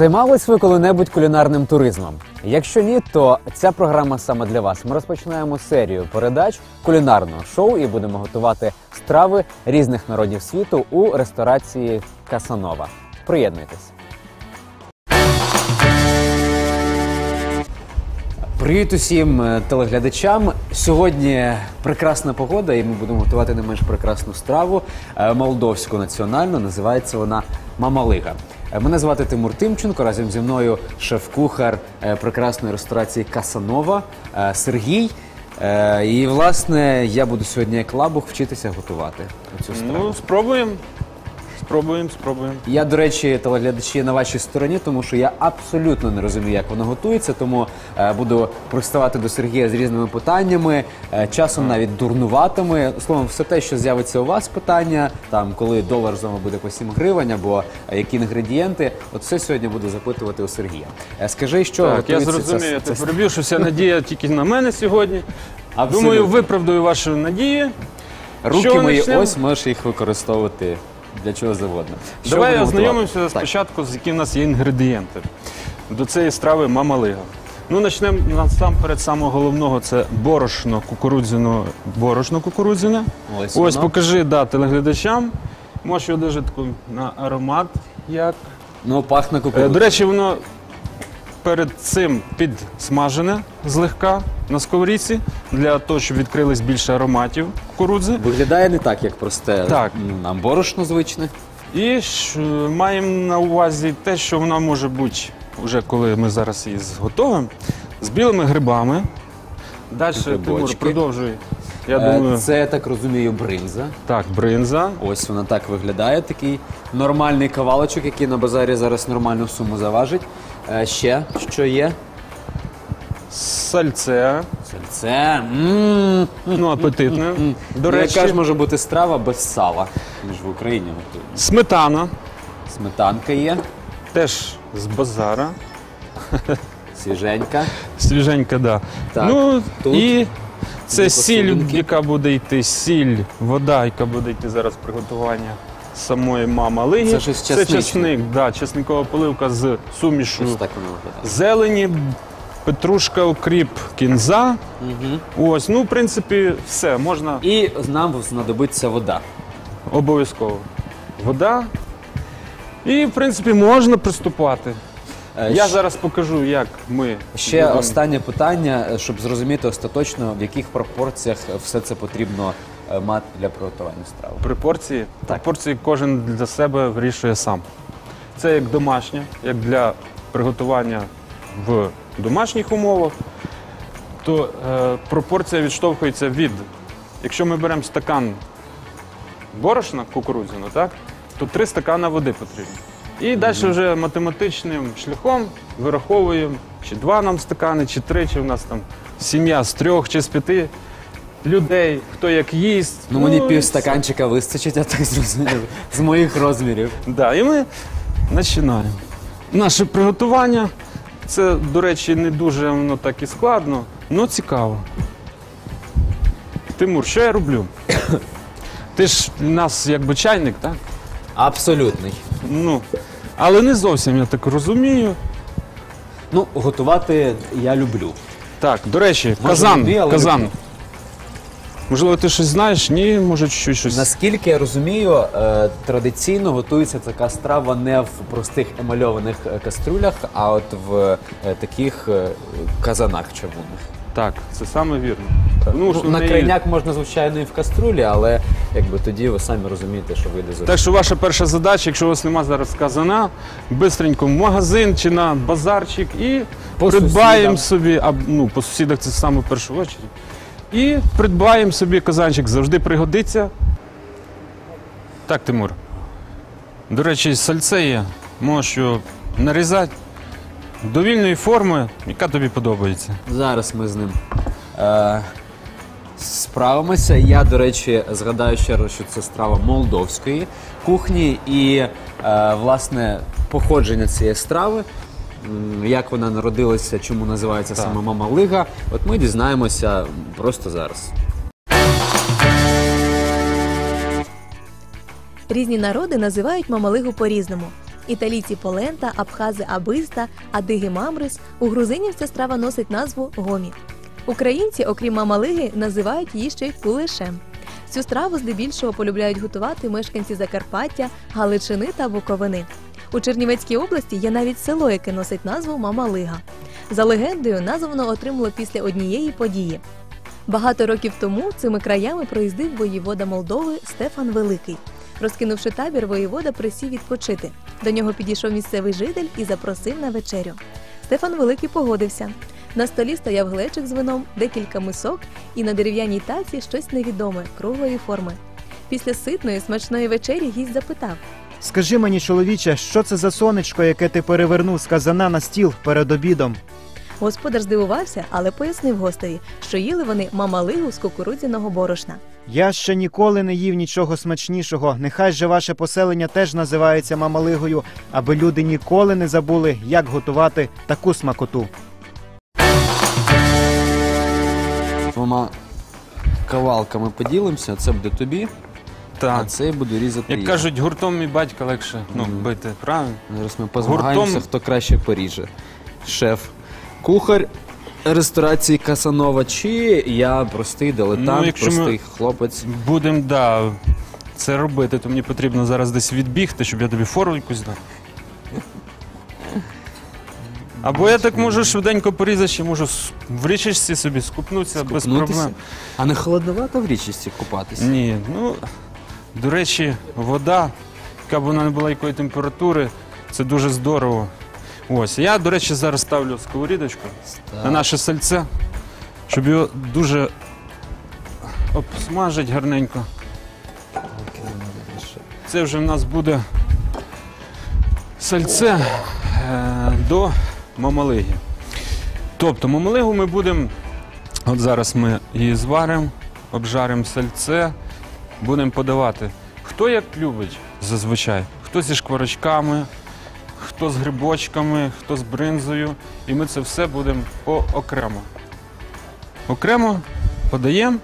Займались ви коли-небудь кулінарним туризмом? Якщо ні, то ця програма саме для вас. Ми розпочинаємо серію передач кулінарного шоу і будемо готувати страви різних народів світу у ресторації Касанова. Приєднуйтесь. Привіт усім е, телеглядачам. Сьогодні прекрасна погода, і ми будемо готувати не менш прекрасну страву е, молдовську національну. Називається вона Мамалига. Е, Мене звати Тимур Тимченко. Разом зі мною шеф-кухар прекрасної ресторації Касанова Сергій. І власне я буду сьогодні як лабух вчитися готувати цю страву. Ну, спробуємо. Спробуємо, спробуємо. Я, до речі, телеглядачі на вашій стороні, тому що я абсолютно не розумію, як воно готується, тому е, буду приставати до Сергія з різними питаннями, е, часом навіть дурнуватими. Словом, все те, що з'явиться у вас питання, там коли долар з вами буде по 7 гривень, або е, які інгредієнти, от все сьогодні буду запитувати у Сергія. Е, скажи, що Так, я готується ця- ти ця- що вся надія тільки на мене сьогодні. Абсолютно. Думаю, виправдаю ваші надії. руки що мої почнемо? ось можеш їх використовувати для чого завгодно. Що Давай будемо ознайомимося готувати? Спочатку, з які в нас є інгредієнти до цієї страви мамалига. Ну, почнемо насамперед з самого головного це борошно кукурудзяно, борошно кукурудзяне. Ось Ось воно. покажи да, телеглядачам. Можеш його дуже таку на аромат. Як. Ну, пахне Е, кукурудзою. До речі, воно перед цим підсмажене злегка на сковорідці для того, щоб відкрились більше ароматів кукурудзи. Виглядає не так, як просте Так. нам борошно звичне. І ж, е, маємо на увазі те, що вона може бути, вже коли ми зараз її зготовимо, з білими грибами. Далі Тимур Грибочки. продовжуй. Я Е, думаю, Це, я так розумію, бринза. так, бринза. Ось вона так виглядає. Такий нормальний кавалочок, який на базарі зараз нормальну суму заважить. Е, Ще що є? Сальце, Сальце. М. ну апетитне. До Ну, речі, Яка ж може бути страва без сала, ніж в Україні готують. сметана Сметанка є, теж з базара. свіженька. Свіженька, да. Так, ну тут і це дві сіль, посудинки. яка буде йти, сіль, вода, яка буде йти зараз приготування самої мама лиги. Це щось це чесничне. чесник, да, чесникова поливка з сумішу Ось так воно виглядає. зелені, петрушка, укріп, кінза. Ось, ну, в принципі, все, можна І нам знадобиться вода. обов'язково. Вода. І, в принципі, можна приступати. Е, Я щ- зараз покажу, як ми. Ще будемо- останнє питання, е, щоб зрозуміти остаточно, в яких пропорціях все це потрібно мати для приготування страви. Пропорції. Пропорції кожен для себе вирішує сам. Це як домашнє, як для приготування в домашніх умовах, то е, пропорція відштовхується від. Якщо ми беремо стакан борошна кукурудзяного, так, то три стакана води потрібно. І далі вже математичним шляхом вираховуємо, чи два нам стакани, чи три, чи в нас там сім'я з трьох чи з п'яти людей, хто як їсть. Ну, мені і пів все. стаканчика вистачить, я так зрозумів, з моїх розмірів. Да, і ми починаємо. Наше приготування. Це, до речі, не дуже воно так і складно, але цікаво. Тимур, що я роблю? Ти ж у нас якби чайник, так? Абсолютний. Ну, але не зовсім, я так розумію. Ну, готувати я люблю. Так, до речі, Може, казан. люблю, але казан. Можливо, ти щось знаєш? Ні, може, чуть щось. Наскільки я розумію, е, традиційно готується така страва не в простих емальованих е, каструлях, а от в е, таких е, казанах чавунних. Так, це саме вірно. Ну, що Ну, в на неї- крайняк можна, звичайно, і в каструлі, але якби тоді ви самі розумієте, що вийде за Так що ваша перша задача, якщо у вас нема зараз казана, бистренько в магазин чи на базарчик і По придбаємо сусідам. собі, а ну по сусідах це саме в першу очередь. І придбаємо собі казанчик, завжди пригодиться. Так, Тимур. До речі, сальце є. Його нарізати довільної форми, яка тобі подобається. Зараз ми з ним е, справимося. Я, до речі, згадаю ще раз, що це страва молдовської кухні і е, власне походження цієї страви. М, Як вона народилася, чому називається Так. саме Мама Лига, от ми дізнаємося просто зараз. Різні народи називають мамалигу по-різному. італійці полента, абхази абиста, адиги мамрис. У грузинів ця страва носить назву гомі. Українці, окрім мамалиги, називають її ще й кулешем. Цю страву здебільшого полюбляють готувати мешканці Закарпаття, Галичини та Буковини. У Чернівецькій області є навіть село, яке носить назву Мамалига. За легендою, назву воно отримало після однієї події. Багато років тому цими краями проїздив воєвода Молдови Стефан Великий. Розкинувши табір, воєвода присів відпочити. До нього підійшов місцевий житель і запросив на вечерю. Стефан Великий погодився. На столі стояв глечик з вином, декілька мисок, і на дерев'яній таці щось невідоме, круглої форми. Після ситної смачної вечері гість запитав: Скажи мені, чоловіче, що це за сонечко, яке ти перевернув з казана на стіл перед обідом? Господар здивувався, але пояснив гостеві, що їли вони мамалигу з кукурудзяного борошна. Я ще ніколи не їв нічого смачнішого. Нехай же ваше поселення теж називається мамалигою, аби люди ніколи не забули, як готувати таку смакоту. Двома кавалками поділимося. Це буде тобі, Так. це я буду різати. Як я. кажуть, гуртом мій батька легше ну, бити, правильно? Зараз ми позмагаємося, Гуртом- хто краще поріже. Шеф, кухар ресторації Касанова, чи я простий дилетант, Ну, якщо ми- простий хлопець. Будемо, да, це робити, то мені потрібно зараз десь відбігти, щоб я тобі фору якусь дав. Або я так можу швиденько порізати, ще можу с- в річечці собі скупнутися без проблем. А не холодновато в річці купатися? Ні, ну до речі, вода, яка б вона не була якої температури, це дуже здорово. Ось. Я, до речі, зараз ставлю сковорідочку на наше сальце, щоб його дуже обсмажити гарненько. Це вже в нас буде сальце е, до мамалиги. Тобто мамалигу ми будемо, от зараз ми її зваримо, обжаримо сальце, будемо подавати. Хто як любить зазвичай, хто зі шкварочками, хто з грибочками, хто з бринзою. І ми це все будемо поокремо. Окремо подаємо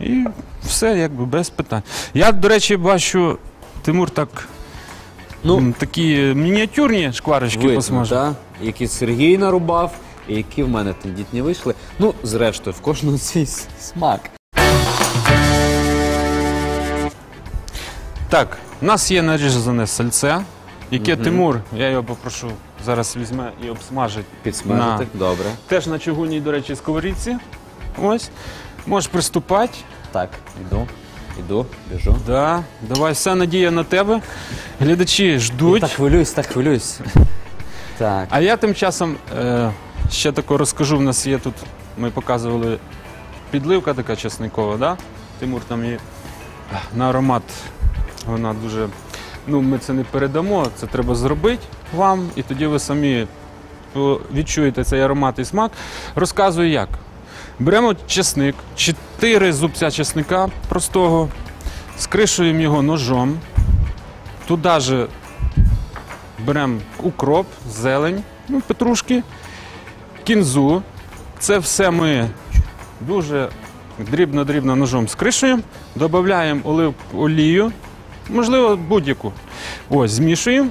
і все якби без питань. Я, до речі, бачу, Тимур так Ну, такі мініатюрні шкварочки видно, посмажив. та? які Сергій нарубав, і які в мене тендітні вийшли. Ну, зрештою, в кожного свій с- смак. Так, у нас є нарізане сальце, яке. Тимур, я його попрошу, зараз візьме і обсмажить. Підсмажити. На. Добре. Теж на чугунній, до речі, сковорідці. Ось. Можеш приступати. Так, іду, іду, біжу. Да. Давай, вся надія на тебе. Глядачі Я ждуть. так хвилююсь, так хвилююсь. Так. А я тим часом е, ще тако розкажу. В нас є тут, ми показували підливка така чесникова, да? Тимур там її на аромат. Вона дуже. Ну, ми це не передамо, це треба зробити вам, і тоді ви самі відчуєте цей аромат і смак. Розказую як. Беремо чесник, 4 зубця чесника простого, скришуємо його ножом. Туди же беремо укроп, зелень, ну, петрушки, кінзу. Це все ми дуже дрібно-дрібно ножом скришуємо, додаємо олію, можливо, будь-яку. Ось, змішуємо.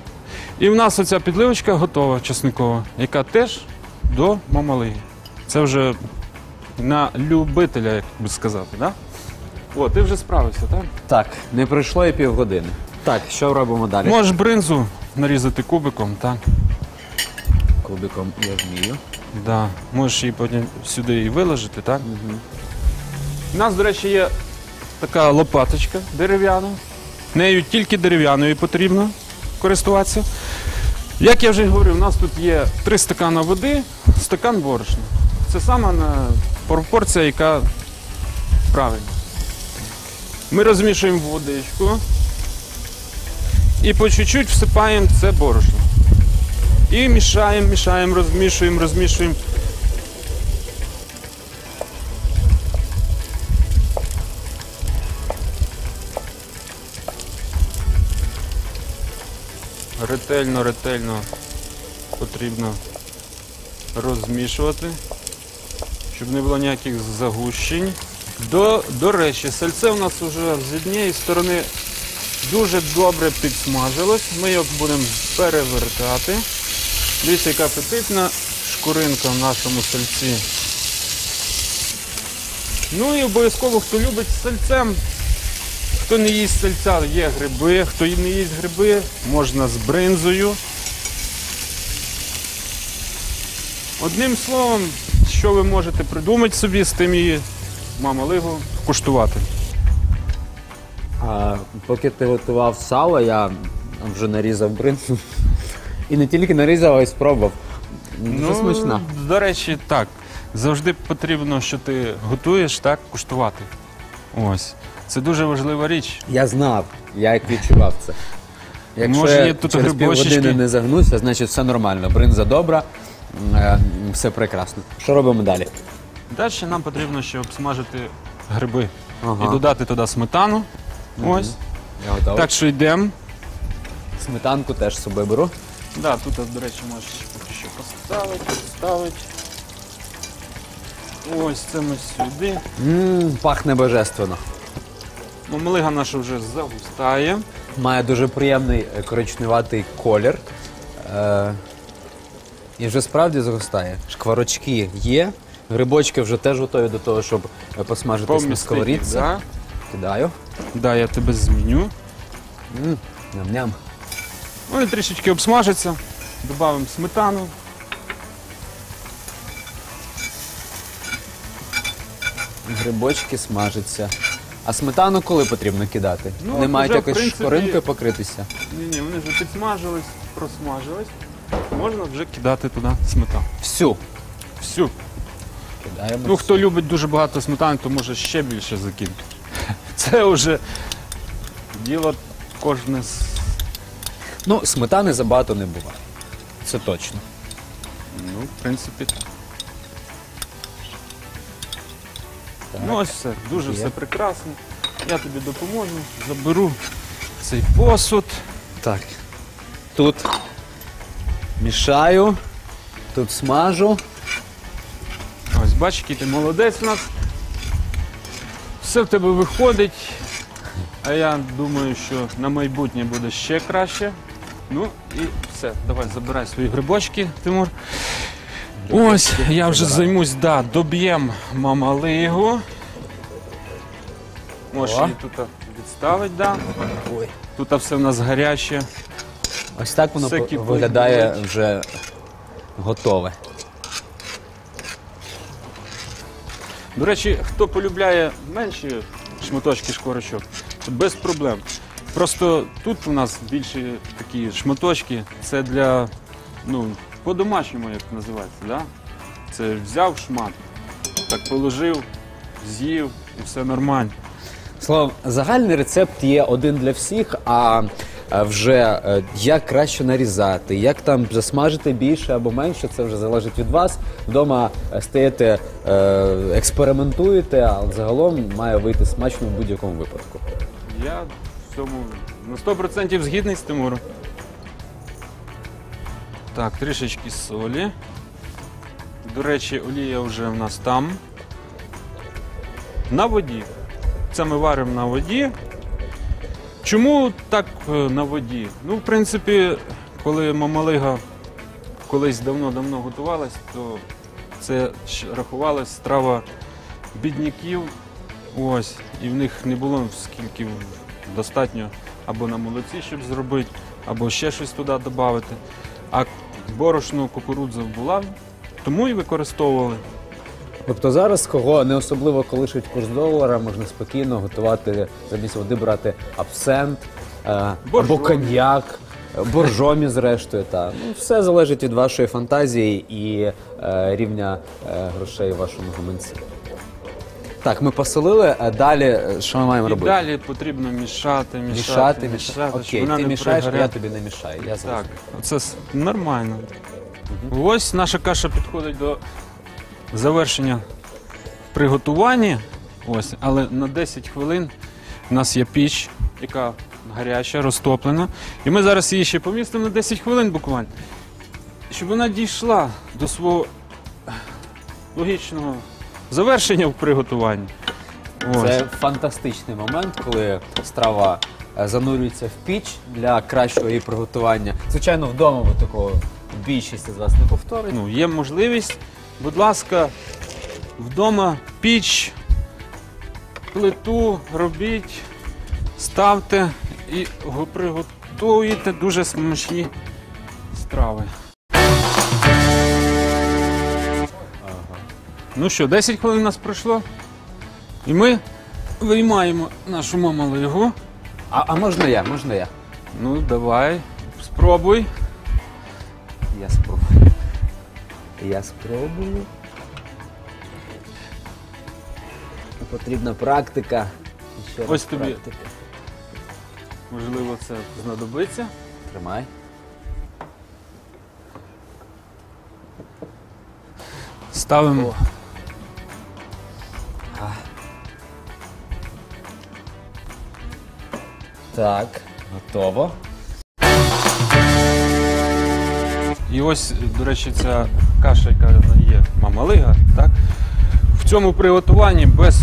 І в нас оця підливочка готова чесникова, яка теж до мамалиги. Це вже на любителя, як би сказати, да? О, ти вже справився, так? Так, не пройшло і півгодини. Так, що робимо далі? Можеш бринзу нарізати кубиком, так? Кубиком я вмію. Да. Можеш її потім сюди і виложити, так? У нас, до речі, є така лопаточка дерев'яна. Нею тільки дерев'яною потрібно користуватися. Як я вже говорив, у нас тут є три стакана води, стакан борошна. Це сама пропорція, яка правильна. Ми розмішуємо водичку і по чуть-чуть всипаємо це борошно. І мішаємо, мішаємо, розмішуємо, розмішуємо. Ретельно, ретельно потрібно розмішувати, щоб не було ніяких загущень. До, до речі, сальце у нас вже з однієї сторони дуже добре підсмажилось. Ми його будемо перевертати. Дивіться, яка апетитна шкуринка в нашому сальці. Ну і обов'язково, хто любить з сальцем, хто не їсть сальця, є гриби, хто не їсть гриби, можна з бринзою. Одним словом, що ви можете придумати собі з тим її мамалигу куштувати. А, поки ти готував сало, я вже нарізав бринзу. І не тільки нарізав, а й спробував. Дуже смачна. До речі, так. Завжди потрібно, що ти готуєш, так, куштувати. Ось. Це дуже важлива річ. Я знав, я як відчував це. Якщо Може, я є тут через грибочечки? півгодини не загнуся, значить все нормально. Бринза добра, е, все прекрасно. Що робимо далі? Далі нам потрібно ще обсмажити гриби Ага. і додати туди сметану. Ось. Я готовий. Так що йдемо. Сметанку теж з собою беру. Да, тут, до речі, можеш поки що поставити, поставити. Ось це ми сюди. Мм, пахне божественно. Мамалига наша вже загустає. Має дуже приємний е, коричневатий колір. Е, і вже справді загустає. Шкварочки є. Грибочки вже теж готові до того, щоб е, посмажитись на Помістити, сковорідці. Да? Кидаю. да, я тебе зміню. М, Ням-ням. Вони трішечки обсмажаться. Додаємо сметану. Грибочки смажаться. А сметану коли потрібно кидати? Ну, от мають уже, в якось принципі- шкоринкою покритися. Ні, ні, вони вже підсмажились, просмажились. Можна вже кидати туди сметану. Всю. Всю. Кидаємо. Ну, хто любить дуже багато сметани, то може ще більше закинути. Це вже діло кожне з. Ну, сметани забагато не буває. Це точно. Ну, в принципі, так. Ну, ось все, дуже все прекрасно. Я тобі допоможу, заберу цей посуд. Так. Тут мішаю, тут смажу. Ось, бач, який ти молодець у нас. Все в тебе виходить. А я думаю, що на майбутнє буде ще краще. Ну і все, давай забирай свої грибочки, Тимур. Ось, я вже займусь, да, доб'єм мамалигу. Можеш О. її тут відставити, да. Ой. Тут все в нас гаряче. Ось так воно Все по- кипить, виглядає вже готове. До речі, хто полюбляє менші шматочки шкварочок, то без проблем. Просто тут у нас більші такі шматочки, це для, ну, по-домашньому, як називається, да? Це взяв шмат, так положив, з'їв і все нормально. Словом, загальний рецепт є один для всіх, а е, вже е, як краще нарізати, як там засмажити більше або менше, це вже залежить від вас. Вдома е, стаєте, е, експериментуєте, але загалом має вийти смачно в будь-якому випадку. Я в цьому на 100% згідний з Тимуром. Так, трішечки солі. До речі, олія вже в нас там. На воді. Це ми варимо на воді. Чому так е, на воді? Ну, в принципі, коли мамалига колись давно-давно готувалась, то це рахувалась страва бідняків. Ось, і в них не було скільки достатньо або на молоці, щоб зробити, або ще щось туди додати. А борошно кукурудза була, тому і використовували. Тобто зараз, кого не особливо колишить курс долара, можна спокійно готувати замість води брати абсент е, або коньяк, боржомі, зрештою. Та. Ну, все залежить від вашої фантазії і е, рівня е, грошей у вашому гаманці. Так, ми поселили, а далі е, що ми маємо І робити? далі потрібно мішати, мішати, Мішати, мішати, щоб Окей, вона ти не мішаєш, я тобі не мішаю. Я Так, зрозумів. це с- нормально. Ось наша каша підходить до завершення приготування. Ось, але на 10 хвилин у нас є піч, яка гаряча, розтоплена. І ми зараз її ще помістимо на 10 хвилин буквально. Щоб вона дійшла до свого логічного завершення в приготуванні. Ось. Це фантастичний момент, коли страва е, занурюється в піч для кращого її приготування. Звичайно, вдома ви такого більшість з вас не повторить. Ну, є можливість, будь ласка, вдома піч, плиту робіть, ставте і го- приготуєте дуже смачні страви. Ну що, 10 хвилин у нас пройшло. І ми виймаємо нашу мамалигу. А, а можна я, можна я? Ну, давай, спробуй. Я спробую. Я спробую. Потрібна практика. Ще раз Ось тобі. практика. Можливо, це знадобиться. Тримай. Ставимо. Так, готово. І ось, до речі, ця каша, яка є мамалига, так? В цьому приготуванні без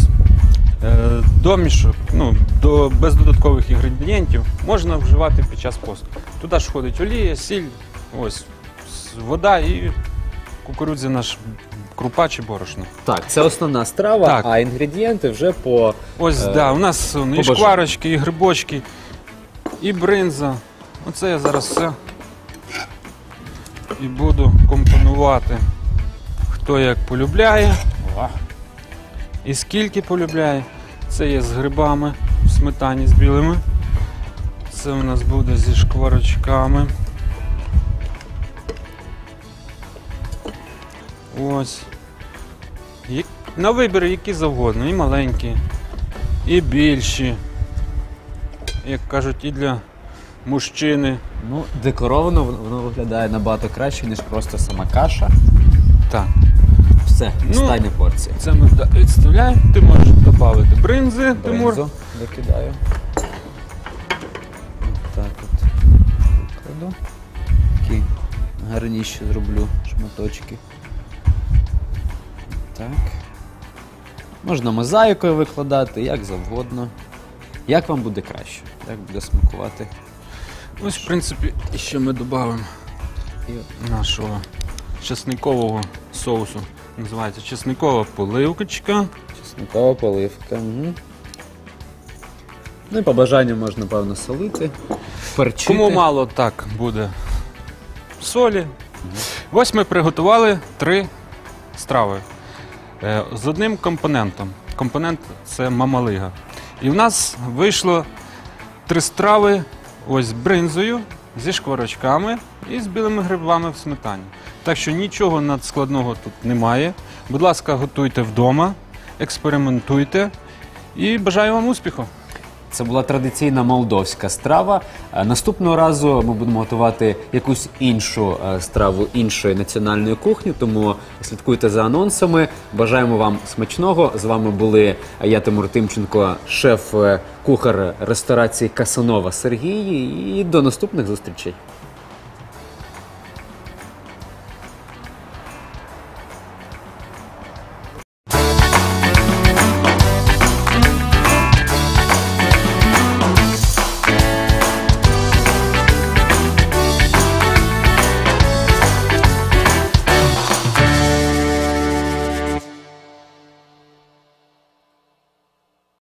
е, домішок, ну, до, без додаткових інгредієнтів можна вживати під час посту. Туди ж входить олія, сіль, ось, вода і кукурудзяна ж крупа чи борошно. Так, це основна страва, Так. а інгредієнти вже по. Ось, Е, да, у нас он, і шкварочки, і грибочки, і бринза. Оце я зараз все і буду компонувати. Хто як полюбляє і скільки полюбляє. Це є з грибами в сметані з білими. Це у нас буде зі шкварочками. Ось. На вибір які завгодно, і маленькі, і більші. Як кажуть, і для мужчини. Ну, декоровано воно виглядає набагато краще, ніж просто сама каша. Так, Все, Ну, порція. це ми відставляємо. Ти можеш додати бринзи, Тимур. Бринзу викидаю. Так от. Кладу. Такі гарніші зроблю шматочки. Так. Можна мозаїкою викладати, як завгодно. Як вам буде краще? Як буде смакувати? Ось, в принципі, ще ми от нашого чесникового соусу. Називається чесникова поливкочка. чеснокова поливка. Угу. Ну і по бажанню можна, певно, солити, перчити. Кому мало так буде солі. Ось ми приготували три страви з одним компонентом. Компонент це мамалига. І в нас вийшло три страви ось з бринзою, зі шкварочками і з білими грибами в сметані. Так що нічого надскладного тут немає. Будь ласка, готуйте вдома, експериментуйте і бажаю вам успіху! Це була традиційна молдовська страва. Е, Наступного разу ми будемо готувати якусь іншу е, страву іншої національної кухні, тому слідкуйте за анонсами. Бажаємо вам смачного. З вами були я Тимур Тимченко, шеф-кухар ресторації Касанова Сергій. І до наступних зустрічей.